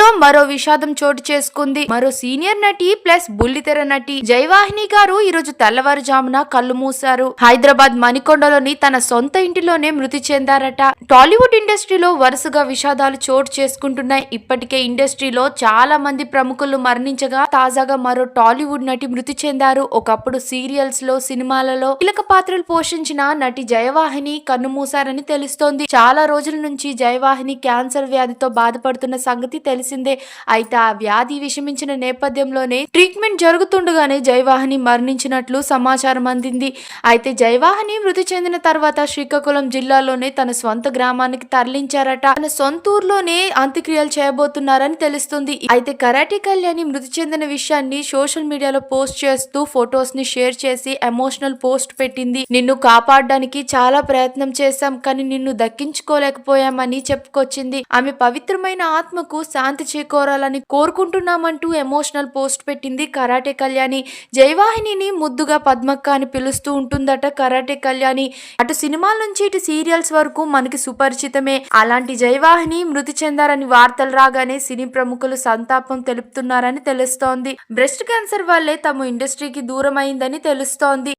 లో మరో విషాదం చోటు చేసుకుంది. మరో సీనియర్ నటి ప్లస్ బుల్లితెర నటి జయవాహిని గారు ఈరోజు తెల్లవారుజామున కళ్ళు మూశారు. హైదరాబాద్ మణికొండలోని తన సొంత ఇంటిలోనే మృతి చెందారట. టాలీవుడ్ ఇండస్ట్రీలో వరుసగా విషాదాలు చోటు చేసుకుంటున్నాయి. ఇప్పటికే ఇండస్ట్రీలో చాలా మంది ప్రముఖులు మరణించగా తాజాగా మరో టాలీవుడ్ నటి మృతి చెందారు. ఒకప్పుడు సీరియల్స్లో సినిమాలలో కీలక పాత్రలు పోషించిన నటి జయవాహిని కన్నుమూశారని తెలుస్తోంది. చాలా రోజుల నుంచి జయవాహిని క్యాన్సర్ వ్యాధితో బాధపడుతున్న సంగతి తెలిసి తెలిసిందే అయితే ఆ వ్యాధి విషమించిన నేపథ్యంలోనే ట్రీట్మెంట్ జరుగుతుండగానే జయవాహిని మరణించినట్లు సమాచారం అందింది. అయితే జయవాహిని మృతి చెందిన తర్వాత శ్రీకాకుళం జిల్లాలోనే తన సొంత గ్రామానికి తరలించారట. తన సొంత ఊర్లోనే అంత్యక్రియలు చేయబోతున్నారని తెలుస్తుంది. అయితే కరాటే కళ్యాణి మృతి చెందిన విషయాన్ని సోషల్ మీడియాలో పోస్ట్ చేస్తూ ఫొటోస్ని షేర్ చేసి ఎమోషనల్ పోస్ట్ పెట్టింది. నిన్ను కాపాడడానికి చాలా ప్రయత్నం చేశాం కానీ నిన్ను దక్కించుకోలేకపోయామని చెప్పుకొచ్చింది. ఆమె పవిత్రమైన ఆత్మకు శాంతి చేకూరాలని కోరుకుంటున్నామంటూ ఎమోషనల్ పోస్ట్ పెట్టింది కరాటే కళ్యాణి. జయవాహినిని ముద్దుగా పద్మక్క అని పిలుస్తూ ఉంటుందట కరాటే కళ్యాణి. అటు సినిమాల నుంచి ఇటు సీరియల్స్ వరకు మనకి సుపరిచితమే. అలాంటి జయవాహిని మృతి చెందారని వార్తలు రాగానే సినీ ప్రముఖులు సంతాపం తెలుపుతున్నారని తెలుస్తోంది. బ్రెస్ట్ క్యాన్సర్ వల్లే తమ ఇండస్ట్రీకి దూరం అయిందని తెలుస్తోంది.